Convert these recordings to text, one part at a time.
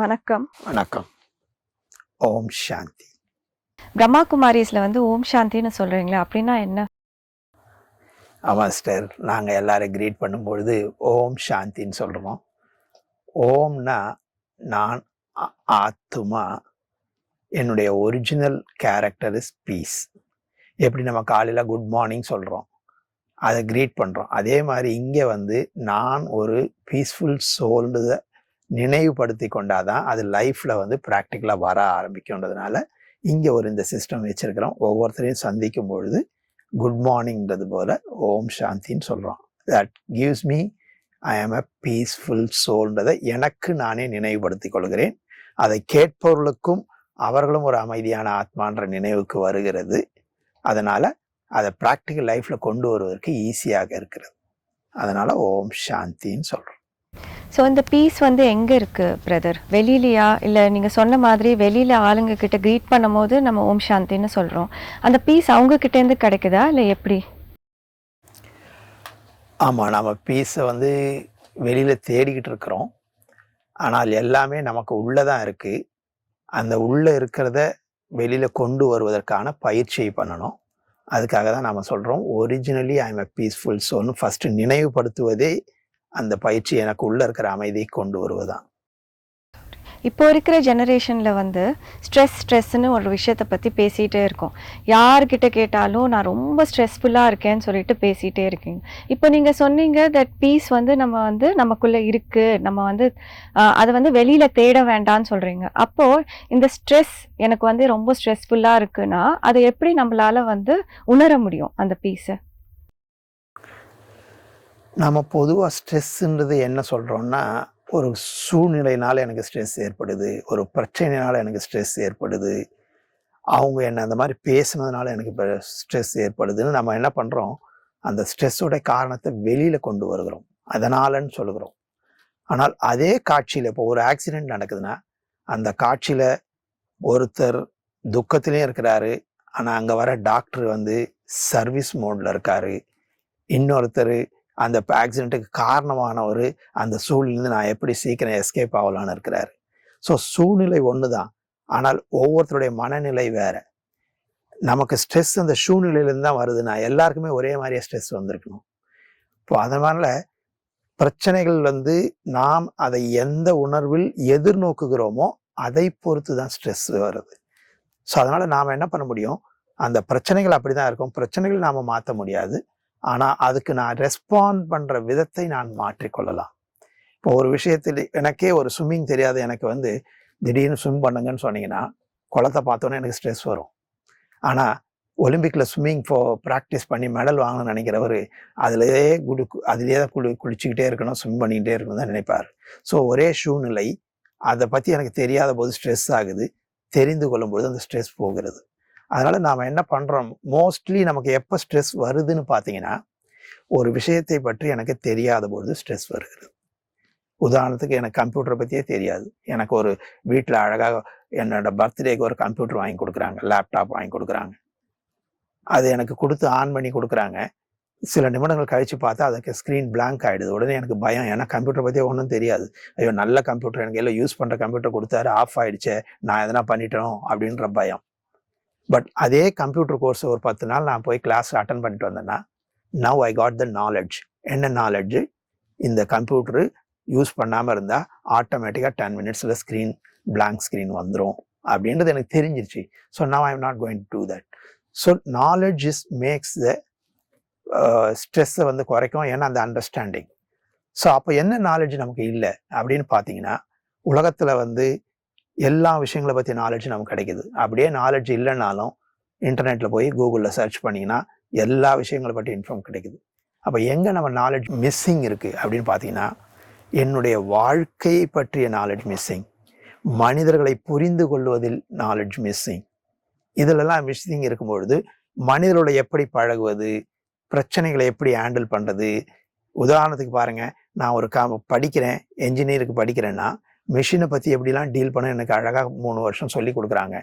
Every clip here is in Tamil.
வணக்கம். வணக்கம். ஓம் சாந்தி. பிரம்மா குமாரிஸ்ல வந்து ஓம் சாந்தின்னு சொல்றீங்களா அப்படின்னா என்ன? ஆமாம் சிஸ்டர். நாங்கள் எல்லாரும் கிரீட் பண்ணும்பொழுது ஓம் சாந்தின்னு சொல்கிறோம் ஓம்னா நான் ஆத்துமா என்னுடைய ஒரிஜினல் கேரக்டர் இஸ் பீஸ் எப்படி நம்ம காலையில் குட் மார்னிங் சொல்கிறோம் அதை கிரீட் பண்ணுறோம் அதே மாதிரி இங்கே வந்து நான் ஒரு பீஸ்ஃபுல் சோல்ன்றதை நினைவுபடுத்தி கொண்டாதான் அது லைஃப்பில் வந்து ப்ராக்டிக்கலாக வர ஆரம்பிக்கும்ன்றதுனால இங்கே ஒரு இந்த சிஸ்டம் வச்சுருக்கிறோம். ஒவ்வொருத்தரையும் சந்திக்கும் பொழுது குட் மார்னிங்கிறது போல ஓம் சாந்தின்னு சொல்கிறோம் தட் கிவ்ஸ் மீ ஐ ஆம் அ பீஸ்ஃபுல் சோல்ன்றதை எனக்கு நானே நினைவுபடுத்திக் கொள்கிறேன். அதை கேட்பவர்களுக்கும் அவர்களும் ஒரு அமைதியான ஆத்மான்ற நினைவுக்கு வருகிறது. அதனால் அதை ப்ராக்டிக்கல் லைஃப்பில் கொண்டு வருவதற்கு ஈஸியாக இருக்கிறது. அதனால் ஓம் சாந்தின்னு சொல்கிறோம் ஸோ இந்த பீஸ் வந்து எங்கே இருக்குது பிரதர் வெளியிலையா? இல்லை நீங்கள் சொன்ன மாதிரி வெளியில் ஆளுங்க கிட்ட பண்ணும் போது நம்ம ஓம் சாந்தின்னு சொல்கிறோம் அந்த பீஸ் அவங்கக்கிட்டேருந்து கிடைக்குதா? இல்லை எப்படி? ஆமாம் நம்ம பீஸை வந்து வெளியில் தேடிக்கிட்டு இருக்கிறோம். ஆனால் எல்லாமே நமக்கு உள்ளே தான் இருக்குது அந்த உள்ளே இருக்கிறத வெளியில் கொண்டு வருவதற்கான பயிற்சியை பண்ணணும். அதுக்காக தான் நாம் சொல்கிறோம் originally I am a peaceful சோல்னு first நினைவுபடுத்துவதே அந்த பயிற்சி எனக்கு உள்ளே இருக்கிற அமைதியை கொண்டு வருவதுதான். இப்போ இருக்கிற ஜெனரேஷனில் வந்து ஸ்ட்ரெஸ் ஸ்ட்ரெஸ்ன்னு ஒரு விஷயத்தை பற்றி பேசிகிட்டே இருக்கோம். யார்கிட்ட கேட்டாலும் நான் ரொம்ப ஸ்ட்ரெஸ்ஃபுல்லாக இருக்கேன்னு சொல்லிட்டு பேசிகிட்டே இருக்கீங்க இப்போ நீங்கள் சொன்னீங்க தட் பீஸ் வந்து நம்ம வந்து நமக்குள்ளே இருக்குது நம்ம வந்து அதை வந்து வெளியில் தேட வேண்டாம்னு சொல்கிறீங்க அப்போது இந்த ஸ்ட்ரெஸ் எனக்கு வந்து ரொம்ப ஸ்ட்ரெஸ்ஃபுல்லாக இருக்குன்னா அதை எப்படி நம்மளால் வந்து உணர முடியும் அந்த பீஸை நம்ம பொதுவாக ஸ்ட்ரெஸ்ஸுன்றது என்ன சொல்கிறோம்னா ஒரு சூழ்நிலையினால் எனக்கு ஸ்ட்ரெஸ் ஏற்படுது ஒரு பிரச்சனையினால் எனக்கு ஸ்ட்ரெஸ் ஏற்படுது அவங்க என்ன அந்த மாதிரி பேசுனதுனால எனக்கு இப்போ ஸ்ட்ரெஸ் ஏற்படுதுன்னு நம்ம என்ன பண்ணுறோம் அந்த ஸ்ட்ரெஸ்ஸோட காரணத்தை வெளியில் கொண்டு வருகிறோம். அதனாலன்னு சொல்லுகிறோம். ஆனால் அதே காட்சியில் இப்போ ஒரு ஆக்சிடென்ட் நடக்குதுன்னா அந்த காட்சியில் ஒருத்தர் துக்கத்திலையும் இருக்கிறாரு. ஆனால் அங்கே வர டாக்டர் வந்து சர்வீஸ் மோடில் இருக்காரு. இன்னொருத்தர் அந்த ஆக்சிடென்ட்டுக்கு காரணமானவர் அந்த சூழ்நிலேருந்து நான் எப்படி சீக்கிரம் எஸ்கேப் ஆகலான்னு இருக்கிறாரு. ஸோ சூழ்நிலை ஒன்று தான் ஆனால் ஒவ்வொருத்தருடைய மனநிலை வேறு. நமக்கு ஸ்ட்ரெஸ் அந்த சூழ்நிலையிலேருந்து தான் வருதுன்னா எல்லாருக்குமே ஒரே மாதிரியே ஸ்ட்ரெஸ் வந்திருக்கணும். இப்போ அதனால பிரச்சனைகள் வந்து நாம் அதை எந்த உணர்வில் எதிர்நோக்குகிறோமோ அதை பொறுத்து தான் ஸ்ட்ரெஸ் வருது. ஸோ அதனால் நாம் என்ன பண்ண முடியும்? அந்த பிரச்சனைகள் அப்படி தான் இருக்கும். பிரச்சனைகள் நாம் மாற்ற முடியாது. ஆனால் அதுக்கு நான் ரெஸ்பாண்ட் பண்ணுற விதத்தை நான் மாற்றிக்கொள்ளலாம். இப்போ ஒரு விஷயத்தில் எனக்கே ஒரு ஸ்விம்மிங் தெரியாது. எனக்கு வந்து திடீர்னு ஸ்விம் பண்ணுங்கன்னு சொன்னீங்கன்னா குளத்தை பார்த்தோன்னே எனக்கு ஸ்ட்ரெஸ் வரும். ஆனால் ஒலிம்பிக்கில் ஸ்விம்மிங் ஃபோ ப்ராக்டிஸ் பண்ணி மெடல் வாங்கணும்னு நினைக்கிறவர் அதிலேயே குடு அதிலே தான் குளி குளிச்சுக்கிட்டே இருக்கணும் ஸ்விம் பண்ணிக்கிட்டே இருக்கணும் தான் நினைப்பார். ஸோ ஒரே சூழ்நிலை அதை பற்றி எனக்கு தெரியாத போது ஸ்ட்ரெஸ் ஆகுது. தெரிந்து கொள்ளும்பொழுது அந்த ஸ்ட்ரெஸ் போகிறது. அதனால் நாம் என்ன பண்ணுறோம் மோஸ்ட்லி நமக்கு எப்போ ஸ்ட்ரெஸ் வருதுன்னு பார்த்தீங்கன்னா ஒரு விஷயத்தை பற்றி எனக்கு தெரியாத பொழுது ஸ்ட்ரெஸ் வருகிறது. உதாரணத்துக்கு எனக்கு கம்ப்யூட்டரை பற்றியே தெரியாது. எனக்கு ஒரு வீட்டில் அழகாக என்னோட பர்த்டேக்கு ஒரு கம்ப்யூட்டர் வாங்கி கொடுக்குறாங்க. லேப்டாப் வாங்கி கொடுக்குறாங்க. அது எனக்கு கொடுத்து ஆன் பண்ணி கொடுக்குறாங்க. சில நிமிடங்கள் கழித்து பார்த்தா அதுக்கு ஸ்க்ரீன் பிளாங்க் ஆகிடுது உடனே எனக்கு பயம். ஏன்னா கம்ப்யூட்டர் பற்றி ஒன்றும் தெரியாது. ஐயோ நல்ல கம்ப்யூட்டர் எனக்கு எல்லாம் யூஸ் பண்ணுற கம்ப்யூட்டர் கொடுத்தாரு. ஆஃப் ஆகிடுச்சே நான் எதனா பண்ணிட்டோம் அப்படின்ற பயம். பட் அதே கம்ப்யூட்டர் கோர்ஸ் ஒரு பத்து நாள் நான் போய் கிளாஸ் அட்டன் பண்ணிட்டு வந்தேன்னா now I got the knowledge என்ன நாலெட்ஜு இந்த கம்ப்யூட்டரு யூஸ் பண்ணாமல் இருந்தால் ஆட்டோமேட்டிக்காக டென் மினிட்ஸில் ஸ்க்ரீன் பிளாங்க் ஸ்க்ரீன் வந்துடும் அப்படின்றது எனக்கு தெரிஞ்சிருச்சு. So now I am not going to do that so knowledge is makes the ஸ்ட்ரெஸ்ஸை வந்து குறைக்கும். ஏன்னா அந்த அண்டர்ஸ்டாண்டிங் ஸோ அப்போ என்ன நாலேஜ் நமக்கு இல்லை? அப்படின்னு பார்த்தீங்கன்னா உலகத்தில் வந்து எல்லா விஷயங்களை பற்றி நாலேஜ் நமக்கு கிடைக்குது. அப்படியே நாலேஜ் இல்லைனாலும் இன்டர்நெட்டில் போய் கூகுளில் சர்ச் பண்ணிங்கன்னா எல்லா விஷயங்களை பற்றி இன்ஃபார்ம் கிடைக்குது. அப்போ எங்கே நம்ம நாலேஜ் மிஸ்ஸிங் இருக்குது அப்படின்னு பார்த்தீங்கன்னா என்னுடைய வாழ்க்கையை பற்றிய நாலேஜ் மிஸ்ஸிங் மனிதர்களை புரிந்து கொள்வதில் நாலேஜ் மிஸ்ஸிங் இதிலெல்லாம் மிஸ்ஸிங் இருக்கும்பொழுது மனிதரோட எப்படி பழகுவது பிரச்சனைகளை எப்படி ஹேண்டில் பண்ணுறது உதாரணத்துக்கு பாருங்கள் நான் ஒரு கா படிக்கிறேன் என்ஜினியருக்கு படிக்கிறேன்னா மிஷினை பற்றி எப்படிலாம் டீல் பண்ண எனக்கு அழகாக மூணு வருஷம் சொல்லி கொடுக்குறாங்க.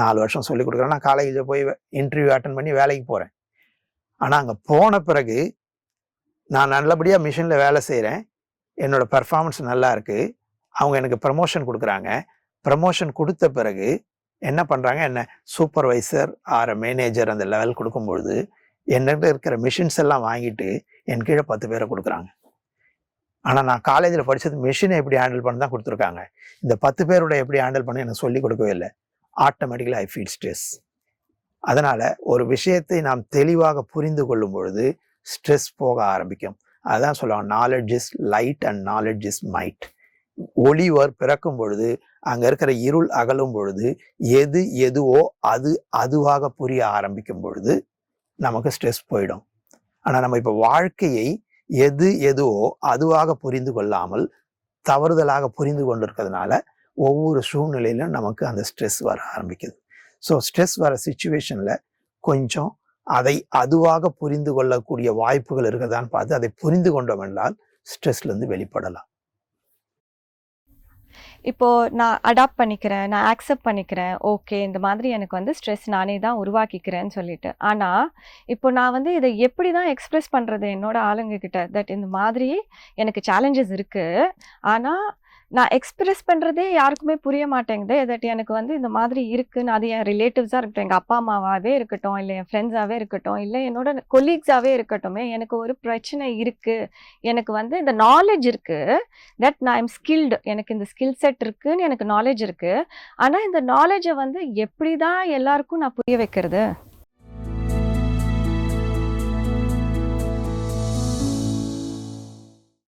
நாலு வருஷம் சொல்லி கொடுக்குறேன். நான் காலேஜில் போய் இன்டர்வியூ அட்டன் பண்ணி வேலைக்கு போகிறேன் ஆனால் அங்கே போன பிறகு நான் நல்லபடியாக மிஷினில் வேலை செய்கிறேன் என்னோடய பெர்ஃபார்மன்ஸ் நல்லா இருக்குது அவங்க எனக்கு ப்ரமோஷன் கொடுக்குறாங்க. ப்ரமோஷன் கொடுத்த பிறகு என்ன பண்ணுறாங்க என்ன சூப்பர்வைசர் ஆர் மேனேஜர் அந்த லெவல் கொடுக்கும்பொழுது என்கிட்ட இருக்கிற மிஷின்ஸ் எல்லாம் வாங்கிட்டு என் கீழே பத்து பேரை கொடுக்குறாங்க. ஆனால் நான் காலேஜில் படித்தது மிஷினை எப்படி ஹேண்டில் பண்ண தான் கொடுத்துருக்காங்க. இந்த பத்து பேரோட எப்படி ஹேண்டில் பண்ண எனக்கு சொல்லி கொடுக்கவே இல்லை. ஆட்டோமேட்டிக்கலாக ஐ ஃபீல் ஸ்ட்ரெஸ் அதனால் ஒரு விஷயத்தை நாம் தெளிவாக புரிந்து கொள்ளும் பொழுது ஸ்ட்ரெஸ் போக ஆரம்பிக்கும். அதுதான் சொல்லுவாங்க knowledge is light and knowledge is might ஒளிவர் பிறக்கும் பொழுது அங்கே இருக்கிற இருள் அகலும் பொழுது எது எதுவோ அது அதுவாக புரிய ஆரம்பிக்கும் பொழுது நமக்கு ஸ்ட்ரெஸ் போயிடும். ஆனால் நம்ம இப்போ வாழ்க்கையை எது எதுவோ அதுவாக புரிந்து கொள்ளாமல் தவறுதலாக புரிந்து கொண்டிருக்கிறதுனால ஒவ்வொரு சூழ்நிலையிலும் நமக்கு அந்த ஸ்ட்ரெஸ் வர ஆரம்பிக்குது. ஸோ ஸ்ட்ரெஸ் வர சுச்சுவேஷனில் கொஞ்சம் அதை அதுவாக புரிந்து கொள்ளக்கூடிய வாய்ப்புகள் இருக்கிறதான்னு பார்த்து அதை புரிந்து கொண்டோம் என்றால் ஸ்ட்ரெஸ்லேருந்து வெளிப்படலாம். இப்போ நான் அடாப்ட் பண்ணிக்கிறேன் நான் ஆக்செப்ட் பண்ணிக்கிறேன் ஓகே இந்த மாதிரி எனக்கு வந்து ஸ்ட்ரெஸ் நானே தான் உருவாக்கிக்கிறேன்னு சொல்லிட்டு. ஆனால் இப்போ நான் வந்து இதை எப்படி தான் எக்ஸ்பிரஸ் பண்ணுறது என்னோட ஆளுங்கக்கிட்ட தட் இந்த மாதிரி எனக்கு சேலஞ்சஸ் இருக்குது ஆனால் நான் எக்ஸ்பிரஸ் பண்ணுறதே யாருக்குமே புரிய மாட்டேங்குது. தட் எனக்கு வந்து இந்த மாதிரி இருக்குன்னு அது என் ரிலேட்டிவ்ஸாக இருக்கட்டும் எங்கள் அப்பா அம்மாவாகவே இருக்கட்டும் இல்லை என் ஃப்ரெண்ட்ஸாகவே இருக்கட்டும் இல்லை என்னோட கொலீக்ஸாகவே இருக்கட்டுமே எனக்கு ஒரு பிரச்சனை இருக்குது எனக்கு வந்து இந்த நாலேஜ் இருக்குது தட் நான் எம் ஸ்கில்டு எனக்கு இந்த ஸ்கில் செட் இருக்குதுன்னு எனக்கு நாலேஜ் இருக்குது ஆனால் இந்த நாலேஜை வந்து எப்படி தான் எல்லாருக்கும் நான் புரிய வைக்கிறது?